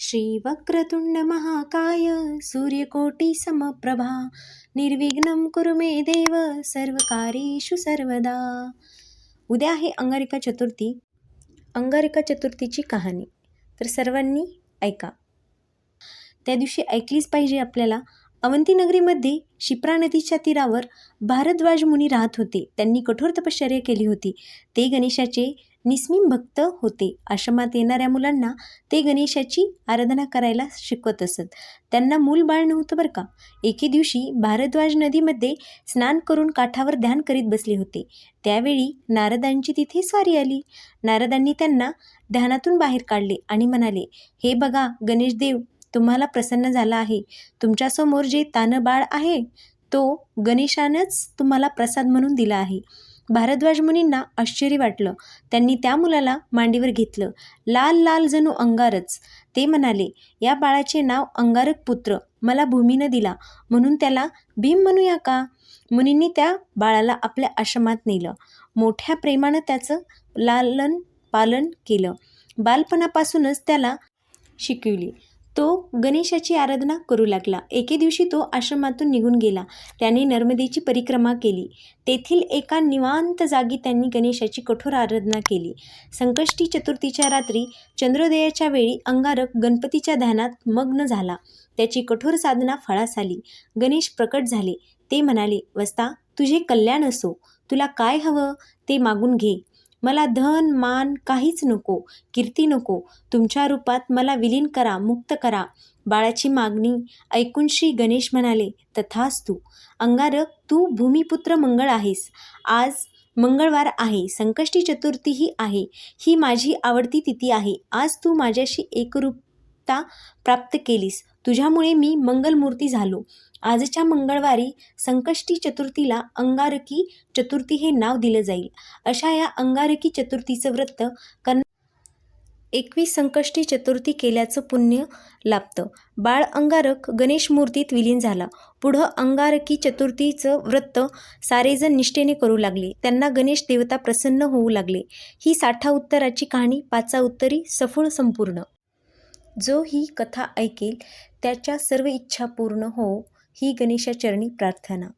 श्रीवक्रतुण्डमहाकाय सूर्यकोटिसमप्रभा महाकाय सूर्यकोटी समप्रभा निर्विघ्नं कुरु मे देव सर्वकारेषु सर्वदा. उद्या आहे अंगारिका चतुर्थी. अंगारिका चतुर्थीची कहाणी. तर सर्वांनी ऐका. त्या दिवशी ऐकलीच पाहिजे आपल्याला. अवंतीनगरीमध्ये शिप्रा नदीच्या तीरावर भारद्वाज मुनी राहत होते. त्यांनी कठोर तपश्चर्या केली होती. ते गणेशाचे निस्मिम भक्त होते. आश्रमात येणाऱ्या मुलांना ते गणेशाची आराधना करायला शिकवत असत. त्यांना मूल बाळ नव्हतं बरं का. एके दिवशी भारद्वाज नदीमध्ये स्नान करून काठावर ध्यान करीत बसले होते. त्यावेळी नारदांची तिथे स्वारी आली. नारदांनी त्यांना ध्यानातून बाहेर काढले आणि म्हणाले हे बघा गणेशदेव तुम्हाला प्रसन्न झाला आहे. तुमच्यासमोर जे तानबाळ आहे तो गणेशानंच तुम्हाला प्रसाद म्हणून दिला आहे. भारद्वाज मुनींना आश्चर्य वाटलं. त्यांनी त्या मुलाला मांडीवर घेतलं. लाल लाल जणू अंगारच. ते म्हणाले या बाळाचे नाव अंगारक पुत्र. मला भूमीनं दिला. म्हणून त्याला भीम म्हणूया का? मुनींनी त्या बाळाला आपल्या आश्रमात नेलं. मोठ्या प्रेमानं त्याचं लालन पालन केलं. बालपणापासूनच त्याला शिकविली. तो गणेशाची आराधना करू लागला. एके दिवशी तो आश्रमातून निघून गेला. त्याने नर्मदेची परिक्रमा केली. तेथील एका निवांत जागी त्यांनी गणेशाची कठोर आराधना केली. संकष्टी चतुर्थीच्या रात्री चंद्रोदयाच्या वेळी अंगारक गणपतीच्या ध्यानात मग्न झाला. त्याची कठोर साधना फळास आली. गणेश प्रकट झाले. ते म्हणाले वस्ता तुझे कल्याण असो. तुला काय हवं ते मागून घे. मला धन मान काहीच नको कीर्ती नको. तुमच्या रूपात मला विलीन करा मुक्त करा. बाळाची मागणी ऐकून श्री गणेश म्हणाले तथाच तू अंगारक तू भूमिपुत्र मंगळ आहेस. आज मंगळवार आहे संकष्टी चतुर्थीही आहे. ही माझी आवडती तिथी आहे. आज तू माझ्याशी एकरूप एकरूपता प्राप्त केलीस. तुझ्यामुळे मी मंगलमूर्ती झालो. आजच्या मंगळवारी संकष्टी चतुर्थीला अंगारकी चतुर्थी हे नाव दिलं जाईल. अशा या अंगारकी चतुर्थीचं व्रत कन एकवीस संकष्टी चतुर्थी केल्याचं पुण्य लाभतं. बाळ अंगारक गणेश मूर्तीत विलीन झाला. पुढं अंगारकी चतुर्थीचं व्रत सारेजण निष्ठेने करू लागले. त्यांना गणेश देवता प्रसन्न होऊ लागले. ही साठा उत्तराची कहाणी पाचा उत्तरी सफळ संपूर्ण जो ही कथा ऐकेल त्याच्या सर्व इच्छा पूर्ण हो ही गणेशाचरणी प्रार्थना.